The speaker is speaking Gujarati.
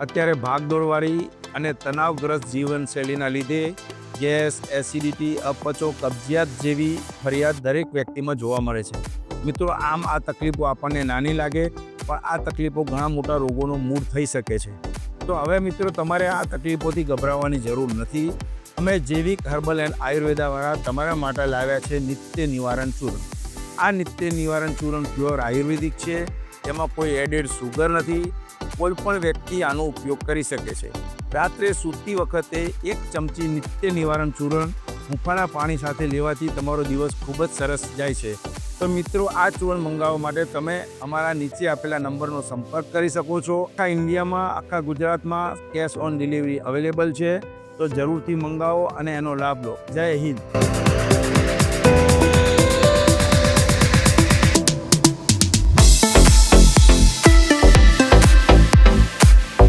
અત્યારે ભાગદોડવાળી અને તણાવગ્રસ્ત જીવનશૈલીના લીધે ગેસ, એસિડિટી, અપચો, કબજિયાત જેવી ફરિયાદ દરેક વ્યક્તિમાં જોવા મળે છે. મિત્રો, આમ આ તકલીફો આપણને નાની લાગે, પણ આ તકલીફો ઘણા મોટા રોગોનો મૂળ થઈ શકે છે. તો હવે મિત્રો, તમારે આ તકલીફોથી ગભરાવાની જરૂર નથી. અમે જૈવિક હર્બલ એન્ડ આયુર્વેદાવાળા તમારા માટે લાવ્યા છે નિત્ય નિવારણ ચૂર્ણ. આ નિત્ય નિવારણ ચૂર્ણ પ્યોર આયુર્વેદિક છે. તેમાં કોઈ એડેડ સુગર નથી. કોઈ પણ વ્યક્તિ આનો ઉપયોગ કરી શકે છે. રાત્રે સૂતી વખતે એક ચમચી નિત્ય નિવારણ ચૂર્ણ હુંફાળા પાણી સાથે લેવાથી તમારો દિવસ ખૂબ જ સરસ જાય છે. તો મિત્રો, આ ચૂર્ણ મંગાવવા માટે તમે અમારા નીચે આપેલા નંબરનો સંપર્ક કરી શકો છો. આખા ઇન્ડિયામાં, આખા ગુજરાતમાં કેશ ઓન ડિલિવરી અવેલેબલ છે. તો જરૂરથી મંગાવો અને એનો લાભ લો. જય હિન્દ.